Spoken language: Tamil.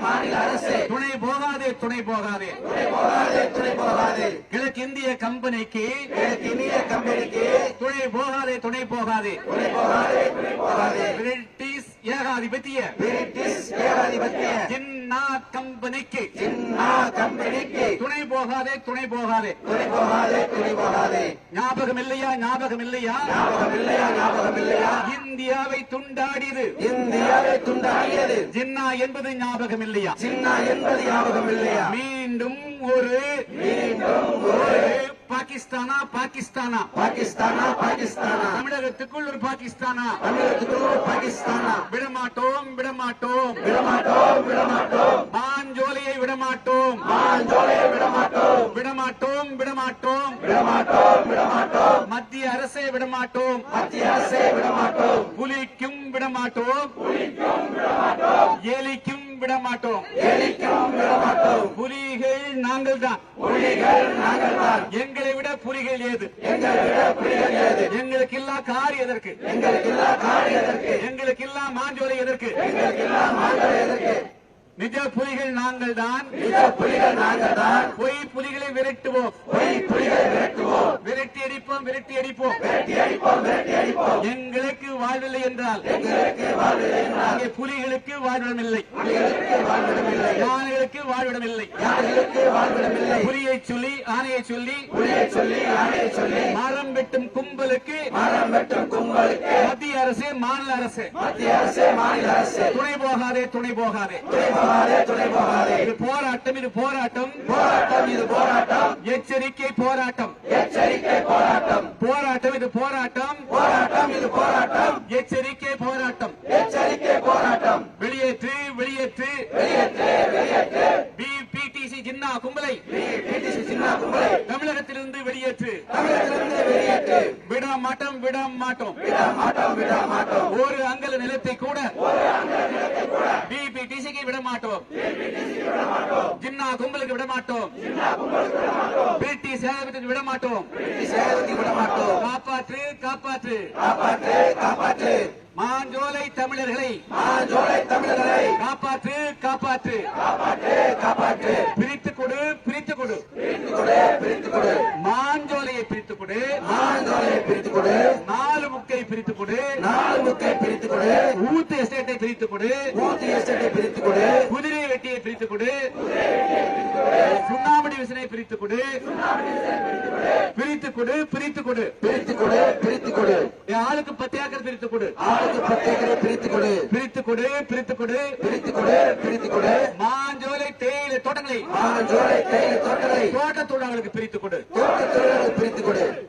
மாநில அரசு. துணை போகாதே துணை போகாதே. துணை போகாதே கிழக்கிந்திய கம்பெனிக்கு. கிழக்கிந்திய கம்பெனிக்கு. துணை போகாதே துணை போகாதே. துணை போகாதே துணை போகாதே. ஏகாதிபத்திய. பிரிட்டிஷ் ஏகாதிபத்திய. ஜின்னா கம்பெனிக்கு. கம்பெனிக்கு. துணை போகாதே துணை போகாதே. துணை போகாதே துணை போகாதே. ஞாபகம் இல்லையா ஞாபகம் இல்லையா ஞாபகம் இல்லையா ஞாபகம் இல்லையா இந்தியாவை துண்டாடியது. இந்தியாவை துண்டாடியது. ஜின்னா என்பது ஞாபகம் இல்லையா சின்னா என்பது ஞாபகம் இல்லையா மீண்டும் ஒரு மீண்டும் ஒரு பாகிஸ்தானா பாகிஸ்தானா? பாகிஸ்தானா பாகிஸ்தானா? தமிழகத்துக்குள் ஒரு பாகிஸ்தானா? தமிழகத்துக்கு ஒரு பாகிஸ்தானா? விடமாட்டோம் விடமாட்டோம். விடமாட்டோம் விடமாட்டோம். மாஞ்சோலையை விடமாட்டோம். மாஞ்சோலையை விடமாட்டோம். விடமாட்டோம் விடமாட்டோம். விடமாட்டோம் விடமாட்டோம். மத்திய அரசை விடமாட்டோம். மத்திய அரசை விடமாட்டோம். புலிக்கும் விடமாட்டோம். எலிக்கும் விடமாட்டோம். எலிக்கும் விடமாட்டோம். புலிகள் நாங்கள் தான் புலிகள் நாங்கள் தான் எங்களை விட புலிகள் ஏது? எங்களுக்கு இல்லா காரி எதற்கு? எங்களுக்கு இல்லா மாஞ்சோலை எதற்கு? நிஜ புலிகள் நாங்கள் தான் நிஜ புலிகள் நாங்கள் தான் பொய் புலிகளை விரட்டுவோம். பொய் புலிகளை விரட்டுவோம் விரட்டி அடிப்போம் விரட்டி அடிப்போம். விரட்டி அடிப்போம் விரட்டி அடிப்போம் எங்களுக்கு வாழ்வில்லை என்றால் எங்களுக்கு வாழ்வில்லை என்றால் புலிகளுக்கு வாழ்விடமில்லை. புலிகளுக்கு யானைகளுக்கு வாழ்விடமில்லை. புலியை சொல்லி ஆணையை சொல்லி புலியை சொல்லி யானையை சொல்லி. மரம் வெட்டும் கும்பலுக்கு மரம் வெட்டும் கும்பலுக்கு. மத்திய அரசு மாநில அரசு. மத்திய அரசு மாநில அரசு. துணை போகாதே துணை போகாதே. துணை போகாதே துணை போகாதே. இது போராட்டம் இது போராட்டம். போராட்டம் இது போராட்டம். எச்சரிக்கை போராட்டம். எச்சரிக்கை போராட்டம். போராட்டம் இது போராட்டம். போராட்டம் இது போராட்டம். எச்சரிக்கை போராட்டம் எச்சரிக்கை போராட்டம் வெளியேற்று வெளியேற்று வெளியேற்று வெளியேற்று பிடிசி ஜின்னா கும்பலை பிடிசி சின்ன கும்பலை தமிழகத்திலிருந்து வெளியேற்று. விட மாட்டோம் விட மாட்டோம். ஒரு அங்கல நிலத்தை கூட பிபிடிசிக்கு விட மாட்டோம். ஜின்னா கும்பலுக்கு விட மாட்டோம். பிரிட்டிஷ் ஏகாதிபத்தியத்தை விட மாட்டோம் சேதத்தை விட மாட்டோம். காப்பாற்று காப்பாற்று. காப்பாற்று காப்பாற்று மாஞ்சோலை தமிழர்களை மாஞ்சோலை தமிழர்களை காப்பாற்று காப்பாற்று. காப்பாற்று காப்பாற்று பிரித்து கொடு பிரித்து கொடு பிரித்து கொடு பிரித்து கொடு மாஞ்சோலையை பிரித்து கொடு மாஞ்சோலையை பிரித்து கொடு நாலு முக்கை பிரித்து கொடு நாலு முக்கை பிரித்து கொடு ஊத்து எஸ்டேட்டை பிரித்து கொடு ஊத்தி எஸ்டேட்டை பிரித்து கொடு குதிரை வெட்டியை பிரித்து கொடு சுண்ணாம்பு டிவிஷனை பிரித்து கொடு பிரித்து கொடு பிரித்து கொடு பிரித்து கொடு பிரித்து கொடு ஆளுக்கு பத்து ஏக்கர் பிரித்து கொடு ஆளுக்கு பத்து ஏக்கரை பிரித்து கொடு பிரித்து கொடு பிரித்து கொடு பிரித்து கொடு பிரித்து கொடு தேயிலை தோட்டங்களை. தோட்ட தொழிலாளர்களுக்கு பிரித்து கொடு. தோட்ட தொழிலாளர்களுக்கு பிரித்து கொடு.